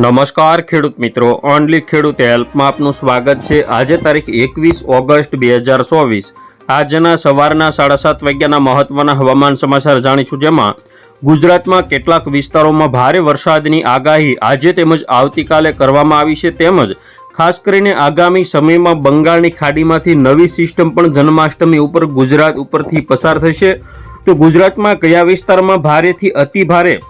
નમસ્કાર, ખેડૂત મિત્રો. ઓનલી ખેડૂત હેલ્પમાં આપનું સ્વાગત છે. આજે તારીખ એકવીસ ઓગસ્ટ બે હજાર ચોવીસ. આજના સવારના સાડા સાત વાગ્યાના મહત્વના હવામાન સમાચાર જાણીશું જેમાં ગુજરાતમાં કેટલાક વિસ્તારોમાં ભારે વરસાદની આગાહી આજે તેમજ આવતીકાલે કરવામાં આવી છે. તેમજ ખાસ કરીને આગામી સમયમાં બંગાળની ખાડીમાંથી નવી સિસ્ટમ પણ જન્માષ્ટમી ઉપર ગુજરાત ઉપરથી પસાર થશે. તો ગુજરાતમાં કયા વિસ્તારમાં ભારેથી અતિ ભારે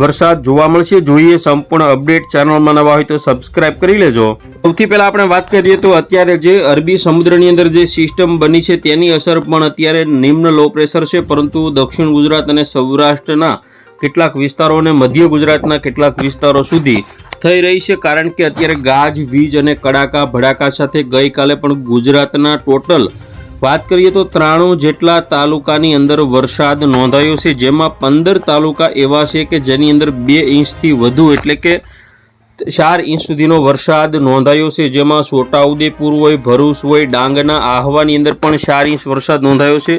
વરસાદ જોવા મળશે. જોઈએ સંપૂર્ણ અપડેટ ચેનલમાં નવા હોય તો સબસ્ક્રાઇબ કરી લેજો. સૌથી પહેલાં આપણે વાત કરીએ તો અત્યારે જે અરબી સમુદ્રની અંદર જે સિસ્ટમ બની છે તેની અસર પણ અત્યારે નિમ્ન લો પ્રેશર છે, પરંતુ દક્ષિણ ગુજરાત અને સૌરાષ્ટ્રના કેટલાક વિસ્તારો અને મધ્ય ગુજરાતના કેટલાક વિસ્તારો સુધી થઈ રહી છે, કારણ કે અત્યારે ગાજ, વીજ અને કડાકા, ભડાકા સાથે ગઈકાલે પણ ગુજરાતના ટોટલ વાત કરીએ તો ત્રાણું જેટલા તાલુકાની અંદર વરસાદ નોંધાયો છે, જેમાં પંદર તાલુકા એવા છે કે જેની અંદર બે ઇંચથી વધુ એટલે કે ચાર ઇંચ સુધીનો વરસાદ નોંધાયો છે, જેમાં છોટાઉદેપુર હોય, ભરૂચ હોય, ડાંગના આહવાની અંદર પણ ચાર ઇંચ વરસાદ નોંધાયો છે.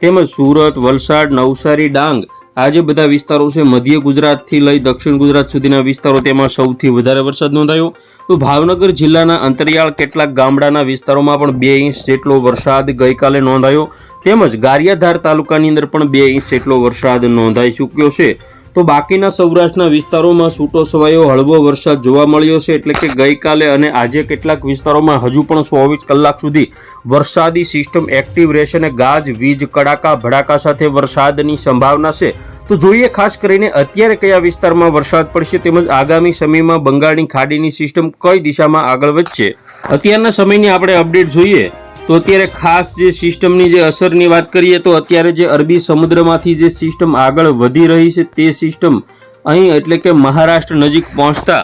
તેમજ સુરત, વલસાડ, નવસારી, ડાંગ આ જે બધા વિસ્તારો છે, મધ્ય ગુજરાતથી લઈ દક્ષિણ ગુજરાત સુધીના વિસ્તારો, તેમાં સૌથી વધારે વરસાદ નોંધાયો. તો ભાવનગર જિલ્લાના અંતરિયાળ કેટલાક ગામડાના વિસ્તારોમાં પણ બે ઇંચ જેટલો વરસાદ ગઈકાલે નોંધાયો. તેમજ ગારિયાધાર તાલુકાની અંદર પણ બે ઇંચ જેટલો વરસાદ નોંધાઈ ચૂક્યો છે. તો બાકીના સૌરાષ્ટ્રના વિસ્તારોમાં છૂટો છવાયો, હળવો વરસાદ જોવા મળ્યો છે. એટલે કે ગઈકાલે અને આજે કેટલાક વિસ્તારોમાં હજુ પણ ચોવીસ કલાક સુધી વરસાદી સિસ્ટમ એક્ટિવ રહેશે અને ગાજ, વીજ, કડાકા, ભડાકા સાથે વરસાદની સંભાવના છે. તો જોઈએ ખાસ કરીને અત્યારે કયા વિસ્તારમાં વરસાદ પડશે તેમજ આગામી સમયમાં બંગાળની ખાડીની સિસ્ટમ કઈ દિશામાં આગળ વધશે. અત્યારના સમયની આપણે અપડેટ જોઈએ. તો અત્યારે ખાસ જે સિસ્ટમની જે અસરની વાત કરીએ તો અત્યારે જે અરબી સમુદ્રમાંથી જે સિસ્ટમ આગળ વધી રહી છે તે સિસ્ટમ અહીં એટલે કે મહારાષ્ટ્ર નજીક પહોંચતા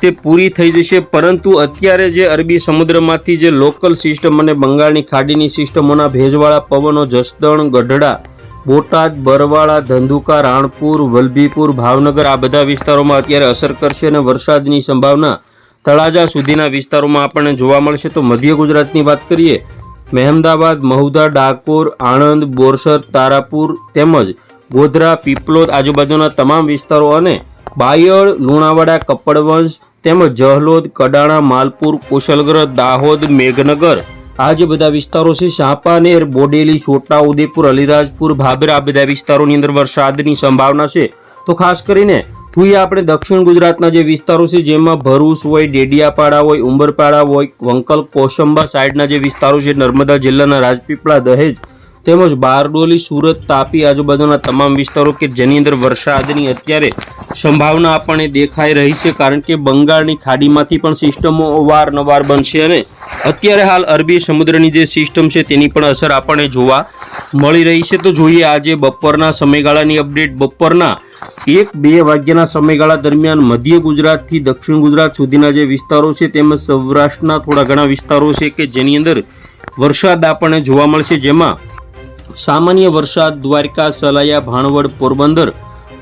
તે પૂરી થઈ જશે. પરંતુ અત્યારે જે અરબી સમુદ્રમાંથી જે લોકલ સિસ્ટમ અને બંગાળની ખાડીની સિસ્ટમોના ભેજવાળા પવનો, જસદણ, ગઢડા, બોટાદ, બરવાળા, ધંધુકા, રાણપુર, વલભીપુર, ભાવનગર આ બધા વિસ્તારોમાં અત્યારે અસર કરશે અને વરસાદની સંભાવના તળાજા સુધીના વિસ્તારોમાં આપણને જોવા મળશે. તો મધ્ય ગુજરાતની વાત કરીએ મહેમદાબાદ, મહુધા, ડાકોર, આણંદ, બોરસર, તારાપુર તેમજ ગોધરા, પીપલોદ આજુબાજુના તમામ વિસ્તારો અને બાયડ, લુણાવાડા, કપડવંશ તેમજ જહલોદ, કડાણા, માલપુર કુશલગ્રહ દાહોદ, મેઘનગર આ જે બધા વિસ્તારો છે શાપાનેર બોડેલી, છોટા ઉદેપુર અલીરાજપુર, ભાભર આ બધા વિસ્તારોની અંદર વરસાદની સંભાવના છે. તો ખાસ કરીને જોઈએ આપણે દક્ષિણ ગુજરાતના જે વિસ્તારો છે, જેમાં ભરૂચ હોય, ડેડિયાપાડા હોય, ઉંબરપાડા હોય, વંકલ કોસંબા સાઈડના જે વિસ્તારો છે, નર્મદા જિલ્લાના રાજપીપળા, દહેજ તેમજ બારડોલી, સુરત, તાપી આજુબાજુના તમામ વિસ્તારો કે જેની અંદર વરસાદની અત્યારે સંભાવના આપણને દેખાઈ રહી છે, કારણ કે બંગાળની ખાડીમાંથી પણ સિસ્ટમો અવારનવાર બનશે અને અત્યારે હાલ અરબી સમુદ્રની જે સિસ્ટમ છે તેની પણ અસર આપણને જોવા મળી રહી છે. તો જોઈએ આજે બપોરના સમયગાળાની અપડેટ. બપોરના એક બે વાગ્યાના સમયગાળા દરમિયાન મધ્ય ગુજરાતથી દક્ષિણ ગુજરાત સુધીના જે વિસ્તારો છે તેમજ સૌરાષ્ટ્રના થોડા ઘણા વિસ્તારો છે કે જેની અંદર વરસાદ આપણને જોવા મળશે. જેમાં સામાન્ય વરસાદ, દ્વારકા, સલાયા, ભાણવડ, પોરબંદર,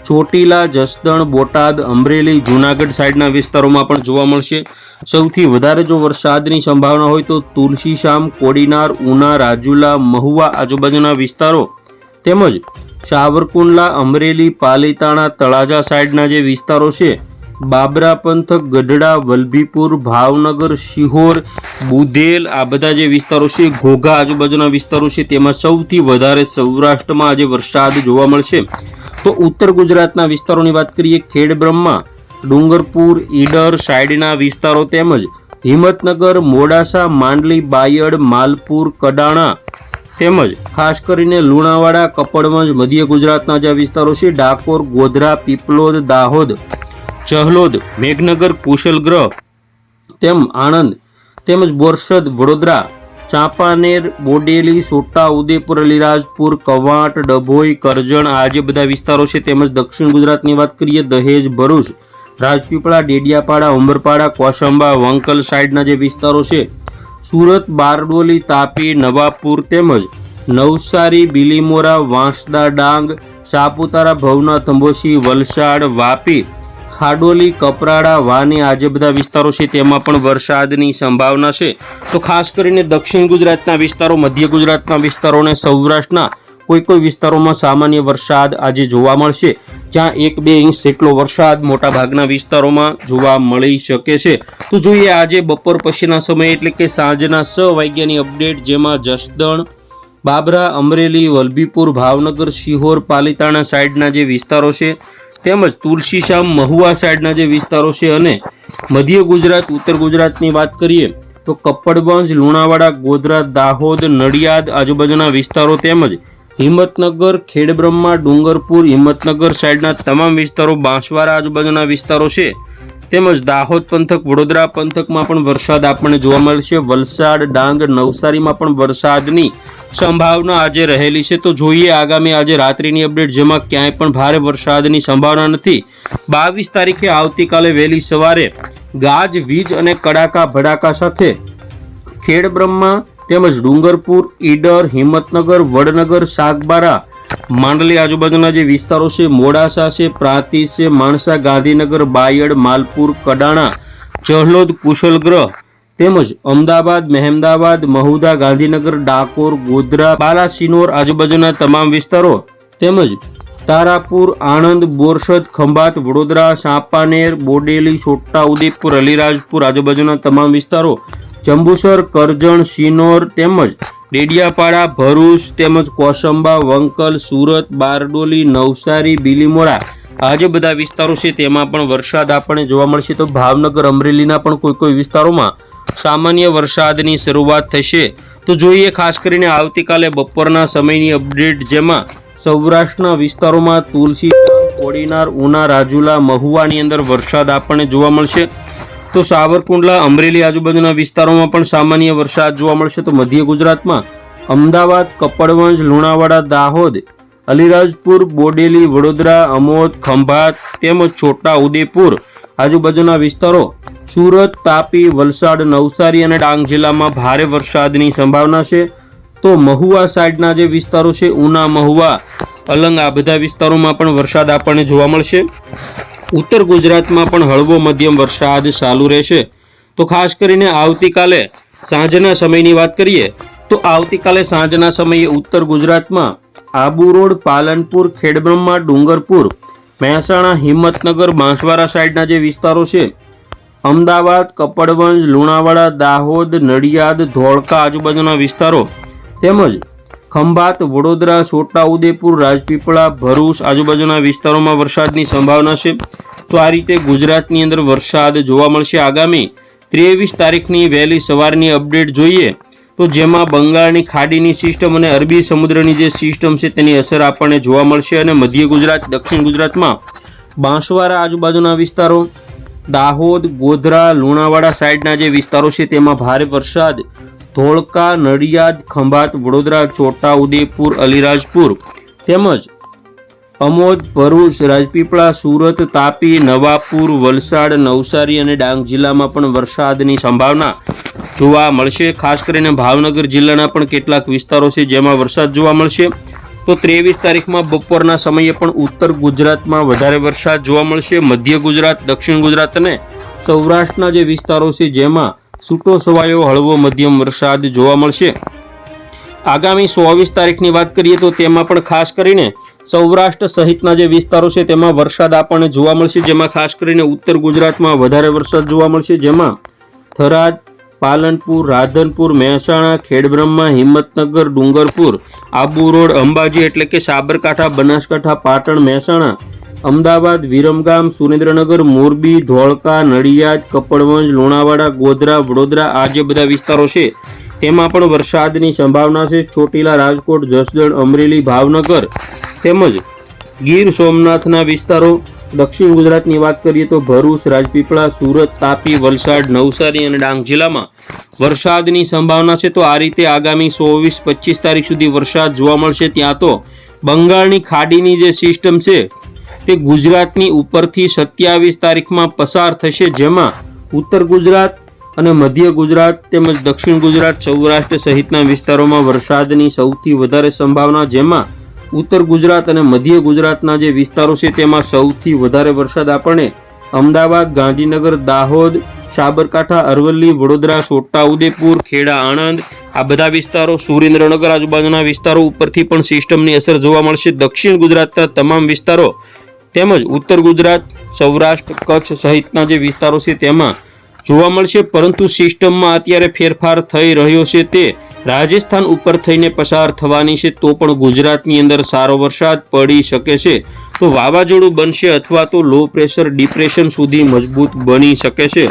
ચોટીલા, જસદણ, બોટાદ, અમરેલી, જૂનાગઢ સાઈડના વિસ્તારોમાં પણ જોવા મળશે. સૌથી વધારે જો વરસાદની સંભાવના હોય તો તુલસીશામ, કોડીનાર, ઉના, રાજુલા, મહુવા આજુબાજુના વિસ્તારો તેમજ સાવરકુંડલા, અમરેલી, પાલીતાણા, તળાજા સાઈડના જે વિસ્તારો છે બાબરા પંથક ગઢડા, વલભીપુર, ભાવનગર, શિહોર બુધેલ આ બધા જે વિસ્તારો છે, ઘોઘા આજુબાજુના વિસ્તારો છે, તેમાં સૌથી વધારે સૌરાષ્ટ્રમાં આજે વરસાદ જોવા મળશે. તો ઉત્તર ગુજરાતના વિસ્તારોની વાત કરીએ, ખેડબ્રહ્મા, ડુંગરપુર, ઈડર સાઈડના વિસ્તારો તેમજ હિંમતનગર, મોડાસા, માંડલી, બાયડ, માલપુર, કડાણા તેમજ ખાસ કરીને લુણાવાડા, કપડવંજ, મધ્ય ગુજરાતના જે વિસ્તારો છે, ડાકોર, ગોધરા, પીપલોદ, દાહોદ ચહલોદ, મેઘનગર, કુશલગ્રહ, તેમ આણંદ, તેમજ બોરસદ, વડોદરા, ચાંપાનેર, બોડેલી, સોટા, ઉદેપુર, અલીરાજપુર, કવાંટ, ડભોઈ, કરજણ આ જે બધા વિસ્તારો છે, તેમજ દક્ષિણ ગુજરાતની વાત કરીએ, દહેજ, ભરૂચ, રાજપીપળા, ડેડિયાપાડા ઉમરપાડા કોસંબા વંકલ સાઈડના જે વિસ્તારો છે, સુરત, બારડોલી, તાપી, નવાપુર તેમજ નવસારી, બિલીમોરા, વાંસદા ડાંગ, સાપુતારા ભવના થંબોશી વલસાડ, વાપી ખાડોલી કપરાડા, વાની આ જે બધા વિસ્તારો છે, તેમાં પણ વરસાદની સંભાવના છે. તો ખાસ કરીને દક્ષિણ ગુજરાતના વિસ્તારો, મધ્ય ગુજરાતના વિસ્તારો અને સૌરાષ્ટ્રના કોઈ કોઈ વિસ્તારોમાં સામાન્ય વરસાદ આજે જોવા મળશે, જ્યાં એક બે ઇંચ જેટલો વરસાદ મોટાભાગના વિસ્તારોમાં જોવા મળી શકે છે. તો જોઈએ આજે બપોર પછીના સમયે, એટલે કે સાંજના છ વાગ્યાની અપડેટ, જેમાં જસદણ, બાબરા, અમરેલી, વલભીપુર, ભાવનગર, શિહોર, પાલિતાણા સાઈડના જે વિસ્તારો છે તેમજ તુલસીશામ મહુવા સાઈડના જે વિસ્તારો છે અને મધ્ય ગુજરાત, ઉત્તર ગુજરાતની વાત કરીએ, તો કપ્પડગંજ લુણાવાડા, ગોધરા, દાહોદ, નડિયાદ આજુબાજુના વિસ્તારો તેમજ હિંમતનગર, ખેડબ્રહ્મા, ડુંગરપુર, હિંમતનગર સાઈડના તમામ વિસ્તારો, બાંસવાડા આજુબાજુના વિસ્તારો છે. તેમજ દાહોદ પંથક, વડોદરા પંથકમાં પણ વરસાદ આપણને જોવા મળશે. વલસાડ, ડાંગ, નવસારીમાં પણ વરસાદની સંભાવના આજે રહેલી છે. તો જોઈએ આગામી આજે રાત્રિની અપડેટ, જેમાં ક્યાંય પણ ભારે વરસાદની સંભાવના નથી. બાવીસ તારીખે આવતીકાલે વહેલી સવારે ગાજ, વીજ અને કડાકા, ભડાકા સાથે ખેડબ્રહ્મા તેમજ ડુંગરપુર, ઈડર, હિંમતનગર, વડનગર, સાગબારા માંડલી આજુબાજુના જે વિસ્તારો છે, મોડાસા છે, પ્રાંતિજ છે, માણસા, ગાંધીનગર, બાયડ, માલપુર, કડાણા ચહલોદ કુશલગ્રહ તેમજ અમદાવાદ, મહેમદાવાદ, મહુદા, ગાંધીનગર, ડાકોર, ગોધરા બાલાસિનોર આજુબાજુના તમામ વિસ્તારો તેમજ તારાપુર, આણંદ, બોરસદ, ખંભાત, વડોદરા, સાપાનેર, બોડેલી છોટાઉદેપુર અલીરાજપુર આજુબાજુના તમામ વિસ્તારો, જંબુસર, કરજણ, સિનોર તેમજ ડેડિયાપાડા, ભરૂચ તેમજ કોસંબા, વંકલ, સુરત, બારડોલી, નવસારી બિલીમોરા આ જે બધા વિસ્તારો છે તેમાં પણ વરસાદ આપણને જોવા મળશે. તો ભાવનગર, અમરેલીના પણ કોઈ કોઈ વિસ્તારોમાં સામાન્ય વરસાદની શરૂઆત થશે. તો જોઈએ ખાસ કરીને આવતીકાલે બપોરના સમયની અપડેટ જેમાં સૌરાષ્ટ્રના વિસ્તારોમાં તુલસી, કોડીનાર, ઉના, રાજુલા, મહુવાની અંદર વરસાદ આપણને જોવા મળશે. તો સાવરકુંડલા, અમરેલી આજુબાજુના વિસ્તારોમાં પણ સામાન્ય વરસાદ જોવા મળશે તો મધ્ય ગુજરાતમાં અમદાવાદ, કપડવંજ, લુણાવાડા, દાહોદ, અલીરાજપુર, બોડેલી, વડોદરા, અમોદ, ખંભાત તેમજ છોટા ઉદેપુર આજુબાજુના વિસ્તારો સુરત, તાપી, વલસાડ, નવસારી અને ડાંગ જિલ્લામાં ભારે વરસાદની સંભાવના છે. તો મહુવા સાઈડના જે વિસ્તારો છે, ઉના, મહુવા, અલંગ આ બધા વિસ્તારોમાં પણ વરસાદ આપણને જોવા મળશે. ઉત્તર ગુજરાતમાં પણ હળવો મધ્યમ વરસાદ ચાલુ રહેશે. તો ખાસ કરીને આવતીકાલે સાંજના સમયની વાત કરીએ, તો આવતીકાલે સાંજના સમયે ઉત્તર ગુજરાતમાં આબુ રોડ, પાલનપુર, ખેડબ્રહ્મા, ડુંગરપુર, મહેસાણા, હિંમતનગર, બાંસવાડા સાઈડના જે વિસ્તારો છે, અમદાવાદ, કપડવંજ, લુણાવાડા, દાહોદ, નડિયાદ, ધોળકા આજુબાજુના વિસ્તારો તેમજ ખંભાત, વડોદરા છોટાઉદેપુર રાજપીપળા, ભરૂચ આજુબાજુના વિસ્તારોમાં વરસાદની સંભાવના છે. તો આ રીતે ગુજરાતની અંદર વરસાદ જોવા મળશે. આગામી ત્રેવીસ તારીખની વહેલી સવારની અપડેટ જોઈએ તો જેમાં બંગાળની ખાડીની સિસ્ટમ અને અરબી સમુદ્રની જે સિસ્ટમ છે તેની અસર આપણને જોવા મળશે અને મધ્ય ગુજરાત, દક્ષિણ ગુજરાતમાં બાંસવાડા આજુબાજુના વિસ્તારો, દાહોદ, ગોધરા, લુણાવાડા સાઈડના જે વિસ્તારો છે તેમાં ભારે વરસાદ ધોળકા, નડિયાદ, ખંભાત, વડોદરા, છોટા ઉદેપુર અલીરાજપુર તેમજ અમોદ, ભરૂચ, રાજપીપળા, સુરત, તાપી, નવાપુર, વલસાડ, નવસારી અને ડાંગ જિલ્લામાં પણ વરસાદની સંભાવના જોવા મળશે. ખાસ કરીને ભાવનગર જિલ્લાના પણ કેટલાક વિસ્તારો છે જેમાં વરસાદ જોવા મળશે. તો ત્રેવીસ તારીખમાં બપોરના સમયે પણ ઉત્તર ગુજરાતમાં વધારે વરસાદ જોવા મળશે. મધ્ય ગુજરાત, દક્ષિણ ગુજરાત અને સૌરાષ્ટ્રના જે વિસ્તારો છે જેમાં છૂટો છવાયો હળવો મધ્યમ વરસાદ જોવા મળશે. આગામી ચોવીસ તારીખની વાત કરીએ તો તેમાં પણ ખાસ કરીને સૌરાષ્ટ્ર સહિતના જે વિસ્તારો છે તેમાં વરસાદ આપણને જોવા મળશે. જેમાં ખાસ કરીને ઉત્તર ગુજરાતમાં વધારે વરસાદ જોવા મળશે. જેમાં થરાદ, પાલનપુર, રાધનપુર, મહેસાણા, ખેડબ્રહ્મા, હિંમતનગર, ડુંગરપુર, આબુ રોડ, અંબાજી એટલે કે સાબરકાંઠા, બનાસકાંઠા, પાટણ, મહેસાણા અમદાવાદ, વિરમગામ, સુરેન્દ્રનગર, મોરબી, ધોળકા, નડિયાદ, કપડવંજ, લુણાવાડા, ગોધરા, વડોદરા આ જે બધા વિસ્તારો છે, તેમાં પણ વરસાદની સંભાવના છે. ચોટીલા, રાજકોટ, જસદણ, અમરેલી, ભાવનગર તેમજ ગીર સોમનાથના વિસ્તારો. દક્ષિણ ગુજરાતની વાત કરીએ તો ભરૂચ, રાજપીપળા, સુરત, તાપી, વલસાડ, નવસારી અને ડાંગ જિલ્લામાં વરસાદની સંભાવના છે. તો આ રીતે આગામી ચોવીસ, પચીસ તારીખ સુધી વરસાદ જોવા મળશે. ત્યાં તો બંગાળની ખાડીની જે સિસ્ટમ છે તે ગુજરાતની ઉપરથી સત્યાવીસ તારીખમાં પસાર થશે, જેમાં ઉત્તર ગુજરાત અને મધ્ય ગુજરાત તેમજ દક્ષિણ ગુજરાત, સૌરાષ્ટ્ર સહિતના વિસ્તારોમાં વરસાદની સૌથી વધારે સંભાવના, જેમાં ઉત્તર ગુજરાત અને મધ્ય ગુજરાતના જે વિસ્તારો છે તેમાં સૌથી વધારે વરસાદ આપણને અમદાવાદ, ગાંધીનગર, દાહોદ, સાબરકાંઠા, અરવલ્લી, વડોદરા છોટાઉદેપુર ખેડા, આણંદ આ બધા વિસ્તારો, સુરેન્દ્રનગર આજુબાજુના વિસ્તારો ઉપરથી પણ સિસ્ટમની અસર જોવા મળશે. દક્ષિણ ગુજરાતના તમામ વિસ્તારો તેમજ ઉત્તર ગુજરાત, સૌરાષ્ટ્ર, કચ્છ સહિતના જે વિસ્તારો છે તેમાં જોવા મળશે. પરંતુ સિસ્ટમમાં અત્યારે ફેરફાર થઈ રહ્યો છે તે રાજસ્થાન ઉપર થઈને પસાર થવાની છે. તો પણ ગુજરાતની અંદર સારો વરસાદ પડી શકે છે. તો વાવાઝોડું બનશે અથવા તો લો પ્રેશર ડિપ્રેશન સુધી મજબૂત બની શકે છે.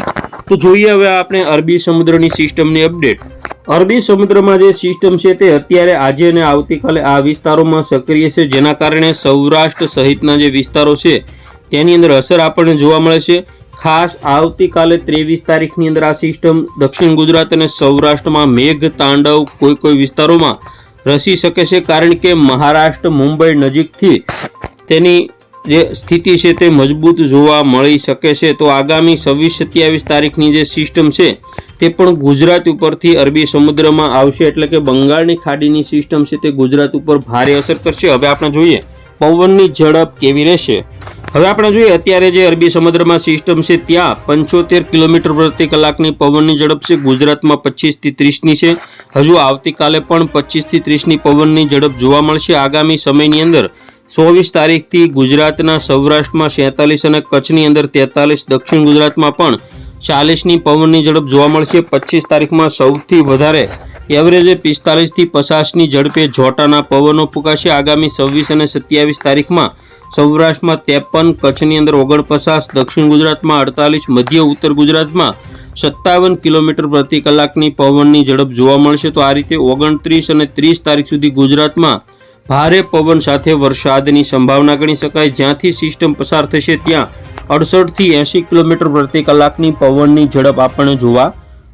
તો જોઈએ હવે આપણે અરબી સમુદ્રની સિસ્ટમની અપડેટ અરબી સમુદ્રમાં જે સિસ્ટમ છે તે અત્યારે આજે અને આવતીકાલે આ વિસ્તારોમાં સક્રિય છે, જેના કારણે સૌરાષ્ટ્ર સહિતના જે વિસ્તારો છે, તેની અંદર અસર આપણને જોવા મળે છે. ખાસ આવતીકાલે ત્રેવીસ તારીખની અંદર આ સિસ્ટમ દક્ષિણ ગુજરાત અને સૌરાષ્ટ્રમાં મેઘ તાંડવ કોઈ કોઈ વિસ્તારોમાં રસી શકે છે, કારણ કે મહારાષ્ટ્ર, મુંબઈ નજીકથી તેની જે સ્થિતિ છે તે મજબૂત જોવા મળી શકે છે. તો આગામી છવ્વીસ સત્યાવીસ તારીખની જે સિસ્ટમ છે, તે પણ ગુજરાત ઉપરથી અરબી સમુદ્રમાં આવશે. એટલે કે બંગાળની ખાડીની સિસ્ટમ છે તે ગુજરાત ઉપર ભારે અસર કરશે. હવે આપણે જોઈએ પવનની ઝડપ કેવી રહેશે. હવે આપણે જોઈએ અત્યારે જે અરબી સમુદ્રમાં સિસ્ટમ છે, ત્યાં પંચોતેર કિલોમીટર પ્રતિ કલાકની પવનની ઝડપ છે. ગુજરાતમાં પચીસથી ત્રીસની છે. હજુ આવતીકાલે પણ પચીસથી ત્રીસની પવનની ઝડપ જોવા મળશે. આગામી સમયની અંદર ચોવીસ તારીખથી ગુજરાતના સૌરાષ્ટ્રમાં સેતાલીસ અને કચ્છની અંદર તેતાલીસ, દક્ષિણ ગુજરાતમાં પણ ચાલીસની પવનની ઝડપ જોવા મળશે. પચીસ તારીખમાં સૌથી વધારે એવરેજે પિસ્તાલીસથી પચાસની ઝડપે જોટાના પવનો ફૂંકાશે. આગામી છવ્વીસ અને સત્યાવીસ તારીખમાં સૌરાષ્ટ્રમાં ત્રેપન, કચ્છની અંદર ઓગણપચાસ, દક્ષિણ ગુજરાતમાં અડતાલીસ, મધ્ય ઉત્તર ગુજરાતમાં સત્તાવન કિલોમીટર પ્રતિ કલાકની પવનની ઝડપ જોવા મળશે. તો આ રીતે ઓગણત્રીસ અને ત્રીસ તારીખ સુધી ગુજરાતમાં ભારે પવન સાથે વરસાદની સંભાવના ગણી શકાય. જ્યાંથી સિસ્ટમ પસાર થશે ત્યાં અડસઠથી એંશી કિલોમીટર પ્રતિ કલાકની પવનની ઝડપ આપણને જોવા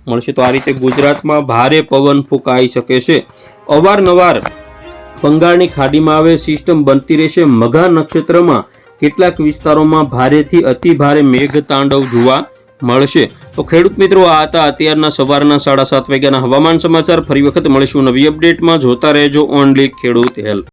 મળશે. તો આ રીતે ગુજરાતમાં ભારે પવન ફૂંકાઈ શકે છે. અવારનવાર બંગાળની ખાડીમાં આવે સિસ્ટમ બનતી રહેશે. મઘા નક્ષત્રમાં કેટલાક વિસ્તારોમાં ભારેથી અતિ ભારે મેઘ તાંડવ જોવા મળશે. તો ખેડૂત મિત્રો, આ હતા અત્યારના સવારના સાડા સાત વાગ્યાના હવામાન સમાચાર. ફરી વખત મળીશું નવી અપડેટમાં. જોતા રહેજો ઓનલી ખેડૂત હેલ્પ